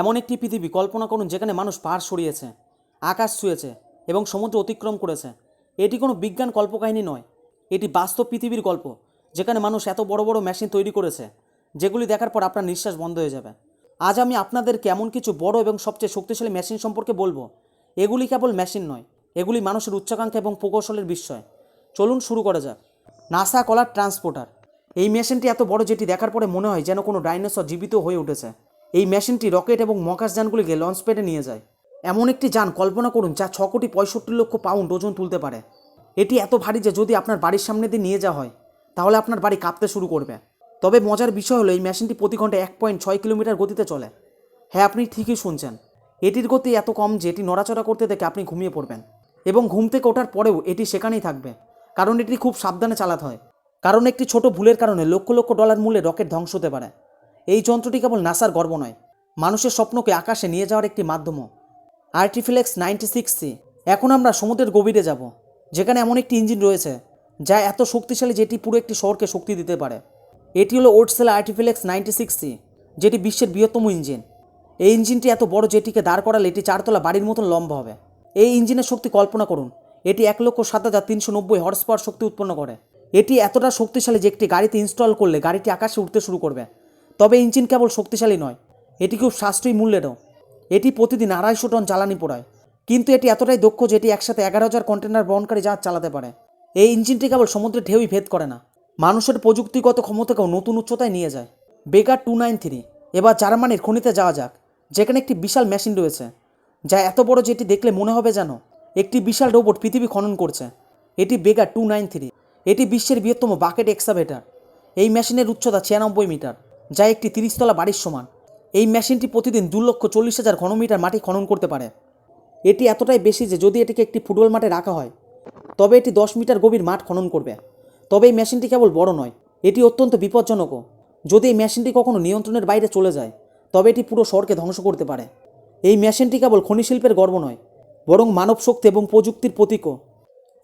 এমন একটি পৃথিবী, কল্পনা করুন, যেখানে মানুষ পাহাড় সরিয়েছে, আকাশ ছুঁয়েছে এবং সমুদ্র অতিক্রম করেছে। এটি কোনো বিজ্ঞান কল্পকাহিনী নয়। এটি বাস্তব পৃথিবীর গল্প, যেখানে মানুষ এত বড় বড় মেশিন তৈরি করেছে, যেগুলি দেখার পর আপনার নিঃশ্বাস বন্ধ হয়ে যাবে। আজ আমি আপনাদেরকে এমন কিছু বড় এবং সবচেয়ে শক্তিশালী মেশিন সম্পর্কে বলব। এগুলি কেবল মেশিন নয়, এগুলি মানুষের উচ্চাকাঙ্ক্ষা এবং প্রকৌশলের বিষয়। চলুন শুরু করা যাক। NASA crawler transporter. এই মেশিনটি এত বড়, যেটি দেখার পরে মনে হয় যেন কোনো ডাইনোসর জীবিত হয়ে উঠেছে। এই মেশিনটি রকেট এবং মহাকাশ যানগুলিকে লঞ্চ প্যাডে নিয়ে যায়। এমন একটি যান, কল্পনা করুন, যা ছ কোটি পঁয়ষট্টি লক্ষ পাউন্ড ওজন তুলতে পারে। এটি এত ভারী যে যদি আপনার বাড়ির সামনে দিয়ে নিয়ে যাওয়া হয়, তাহলে আপনার বাড়ি কাঁপতে শুরু করবে। তবে মজার বিষয় হলো, এই মেশিনটি প্রতি ঘন্টায় এক পয়েন্ট ছয় কিলোমিটার গতিতে চলে। হ্যাঁ আপনি ঠিকই শুনছেন। এটির গতি এত কম যে এটি নড়াচড়া করতে দেখে আপনি ঘুমিয়ে পড়বেন। এবং ঘুম থেকে ওঠার পরেও এটি সেখানেই থাকবে, কারণ এটি খুব সাবধানে চালাতে হয়। কারণ একটি ছোট ভুলের কারণে লক্ষ লক্ষ ডলার মূল্যে রকেট ধ্বংস হতে পারে। এই যন্ত্রটি কেবল নাসার গর্ব নয়, মানুষের স্বপ্নকে আকাশে নিয়ে যাওয়ার একটি মাধ্যমও। আর্টিফিলেক্স নাইনটি সিক্স সি, এখন আমরা সমুদ্রের গভীরে যাব, যেখানে এমন একটি ইঞ্জিন রয়েছে, যা এত শক্তিশালী যেটি পুরো একটি শহরকে শক্তি দিতে পারে। এটি হলো Wartsila RT flex ninety six C, যেটি বিশ্বের বৃহত্তম ইঞ্জিন। এই ইঞ্জিনটি এত বড় যেটিকে দাঁড় করালে এটি চারতলা বাড়ির মতন লম্বা হবে। এই ইঞ্জিনের শক্তি কল্পনা করুন, এটি এক লক্ষ সাত হাজার তিনশো নব্বই হর্স পাওয়ার শক্তি উৎপন্ন করে। এটি এতটা শক্তিশালী যে একটি গাড়িতে ইনস্টল করলে গাড়িটি আকাশে উঠতে শুরু করবে। তবে ইঞ্জিন কেবল শক্তিশালী নয়, এটি খুব সাশ্রয়ী মূল্যেরও এটি প্রতিদিন আড়াইশো টন জ্বালানি পোড়ায়। কিন্তু এটি এতটাই দক্ষ যে এটি একসাথে এগারো হাজার কন্টেনার বহনকারী জাহাজ চালাতে পারে। এই ইঞ্জিনটি কেবল সমুদ্রের ঢেউই ভেদ করে না, মানুষের প্রযুক্তিগত ক্ষমতাকেও নতুন উচ্চতায় নিয়ে যায়। বেকার টু নাইন থ্রি, এবার জার্মানির খনিতে যাওয়া যাক, যেখানে একটি বিশাল মেশিন রয়েছে, যা এত বড় যেটি দেখলে মনে হবে যেন একটি বিশাল রোবট পৃথিবী খনন করছে। এটি বেগার টু নাইন থ্রি, এটি বিশ্বের বৃহত্তম বাকেট এক্সাভেটার। এই মেশিনের উচ্চতা ছিয়ানব্বই মিটার। যা একটি তিরিশতলা বাড়ির সমান। এই মেশিনটি প্রতিদিন দু লক্ষ চল্লিশ হাজার ঘনমিটার মাটি খনন করতে পারে। এটি এতটাই বেশি যে যদি এটিকে একটি ফুটবল মাঠে রাখা হয়, তবে এটি দশ মিটার গভীর মাঠ খনন করবে। তবে এই মেশিনটি কেবল বড় নয়, এটি অত্যন্ত বিপজ্জনকও। যদি এই মেশিনটি কখনো নিয়ন্ত্রণের বাইরে চলে যায়, তবে এটি পুরো শহরকে ধ্বংস করতে পারে। এই মেশিনটি কেবল খনি শিল্পের গর্ব নয়, বরং মানব শক্তি এবং প্রযুক্তির প্রতীকও।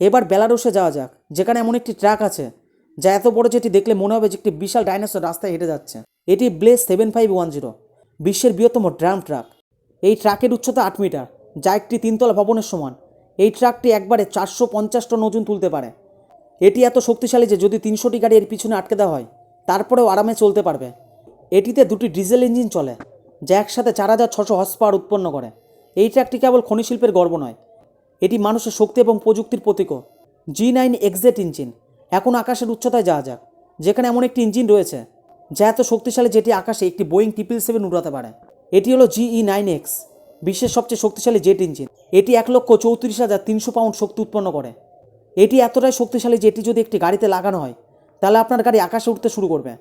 এবার বেলারুসে যাওয়া যাক, যেখানে এমন একটি ট্রাক আছে, যা এত বড় যেটি দেখলে মনে হবে যে একটি বিশাল ডাইনোসর রাস্তায় হেঁটে যাচ্ছে। এটি Belaz seven five one zero, বিশ্বের বৃহত্তম ড্রাম ট্রাক। এই ট্রাকের উচ্চতা আট মিটার, যা একটি তিনতলা ভবনের সমান। এই ট্রাকটি একবারে চারশো পঞ্চাশ টন ওজন তুলতে পারে। এটি এত শক্তিশালী যে যদি তিনশোটি গাড়ি এর পিছনে আটকে দেওয়া হয়, তারপরেও আরামে চলতে পারবে। এটিতে দুটি ডিজেল ইঞ্জিন চলে, যা একসাথে চার হাজার ছশো হর্স পাওয়ার উৎপন্ন করে। এই ট্রাকটি কেবল খনি শিল্পের গর্ব নয়, এটি মানুষের শক্তি এবং প্রযুক্তির প্রতীকও। জি নাইন এক্সেট ইঞ্জিন, এখন আকাশের উচ্চতায় যাওয়া যাক, যেখানে এমন একটি ইঞ্জিন রয়েছে। যা এত শক্তিশালী যেটি আকাশে একটি বোয়িং ট্রিপল সেভেন উড়াতে পারে। এটি হলো জিই নাইন এক্স, বিশ্বের সবচেয়ে শক্তিশালী জেট ইঞ্জিন। এটি এক লক্ষ চৌত্রিশ হাজার তিনশো পাউন্ড শক্তি উৎপন্ন করে। এটি এতটাই শক্তিশালী যেটি যদি একটি গাড়িতে লাগানো হয়, তাহলে আপনার গাড়ি আকাশে উঠতে শুরু করবে।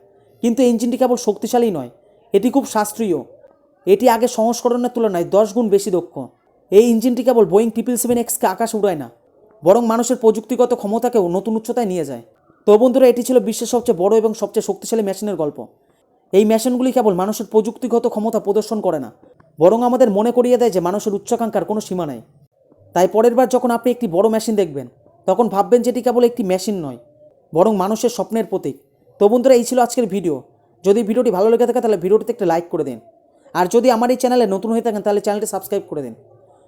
কিন্তু ইঞ্জিনটি কেবল শক্তিশালী নয়, এটি খুব শাস্ত্রীয় এটি আগে সংস্করণের তুলনায় দশ গুণ বেশি দক্ষ। এই ইঞ্জিনটি কেবল বোয়িং ট্রিপল সেভেন এক্সকে আকাশে উড়ায় না, বরং মানুষের প্রযুক্তিগত ক্ষমতাকেও নতুন উচ্চতায় নিয়ে যায়। তো বন্ধুরা, এটি ছিল বিশ্বের সবচেয়ে বড় এবং সবচেয়ে শক্তিশালী মেশিনের গল্প। এই মেশিনগুলি কেবল মানুষের প্রযুক্তিগত ক্ষমতা প্রদর্শন করে না, বরং আমাদের মনে করিয়ে দেয় যে মানুষের উচ্চাকাঙ্ক্ষার কোনো সীমা নেই। তাই পরের বার যখন আপনি একটি বড় মেশিন দেখবেন, তখন ভাববেন যেটি কেবল একটি মেশিন নয়, বরং মানুষের স্বপ্নের প্রতীক। তো বন্ধুরা, এই ছিল আজকের ভিডিও। যদি ভিডিওটি ভালো লেগে থাকে, তাহলে ভিডিওটিতে একটা লাইক করে দিন। আর যদি আমার এই চ্যানেলে নতুন হয়ে থাকেন, তাহলে চ্যানেলটি সাবস্ক্রাইব করে দিন।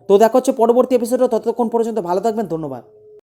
তো দেখা হচ্ছে পরবর্তী এপিসোডে ততক্ষণ পর্যন্ত ভালো থাকবেন, ধন্যবাদ।